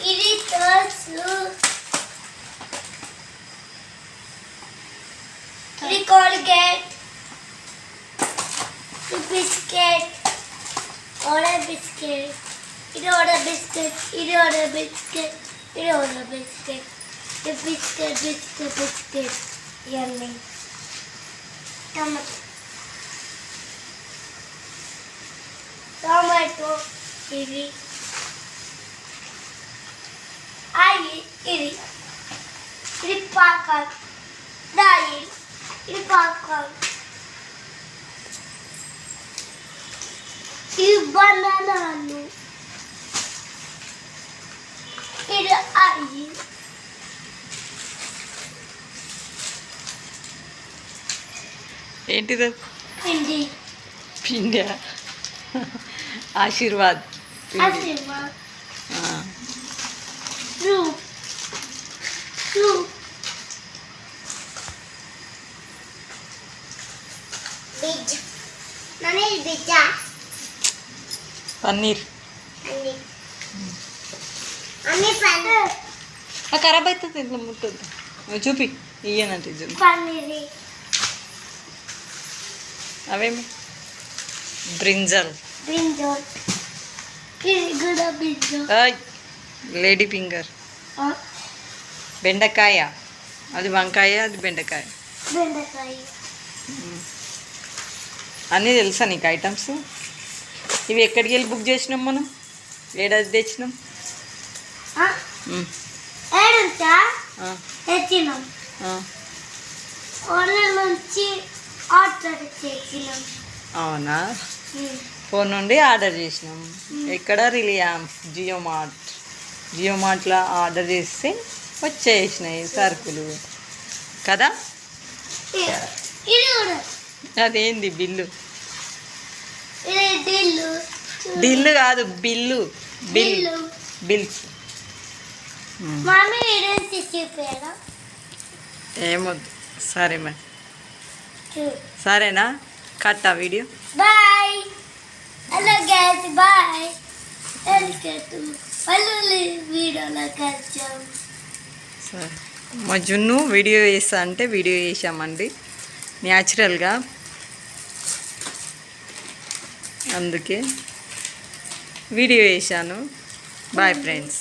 The Colgate, the biscuit, order biscuit, it order biscuit, it order biscuit, it order biscuit, the biscuit, biscuit, biscuit, yummy. Tomato, tomato, chili. Pakhal దాయి ఇది పాకాల్ ఇది బనానాలు ఇది అయి ఏంటిది పిండి పిండి ఆశీర్వాద్ పిండి అసిమ ఆ, రూప్ రూప్ బిజ్ నన్ను బిజ్జా పన్నీర్ అన్ని అన్ని పని ఆ ఖరాబ్ అవుతుంది ఇట్లా ముట్టద్దు నువ్వు చూపి ఇయ్యనంటే చూపి పన్నీరి అవేమి బ్రింజల్ బింజోల్ ఇది కూడా బింజోల్ ఆయ్ లేడీ ఫింగర్ బెండకాయ అది వంకాయ అది బెండకాయ బెండకాయ అన్నీ తెలుసా నీకు ఐటమ్స్ ఇవి ఎక్కడికి వెళ్ళి బుక్ చేసినాం మనం? ఏడాది తెచ్చినాం? అవునా? ఫోన్ నుండి ఆర్డర్ చేసినాం. ఎక్కడ? రిలయన్స్ జియో మార్ట్. జియో మార్ట్లో ఆర్డర్ చేస్తే వచ్చేసినాయి సరుకులు. కదా? అదేంది బిల్లు? బిల్లు కాదు బిల్లు. బిల్. బిల్స్. ఏమొద్దు సరే మరి. సరేనా? కట్టా video. Bye. Hello guys bye. Welcome. మళ్ళీ వీడియోలో కలిసాం సరే. మా జున్ను వీడియో వేస్తా అంటే వీడియో వేసామండి న్యాచురల్గా. అందుకే వీడియో వేశాను బాయ్ ఫ్రెండ్స్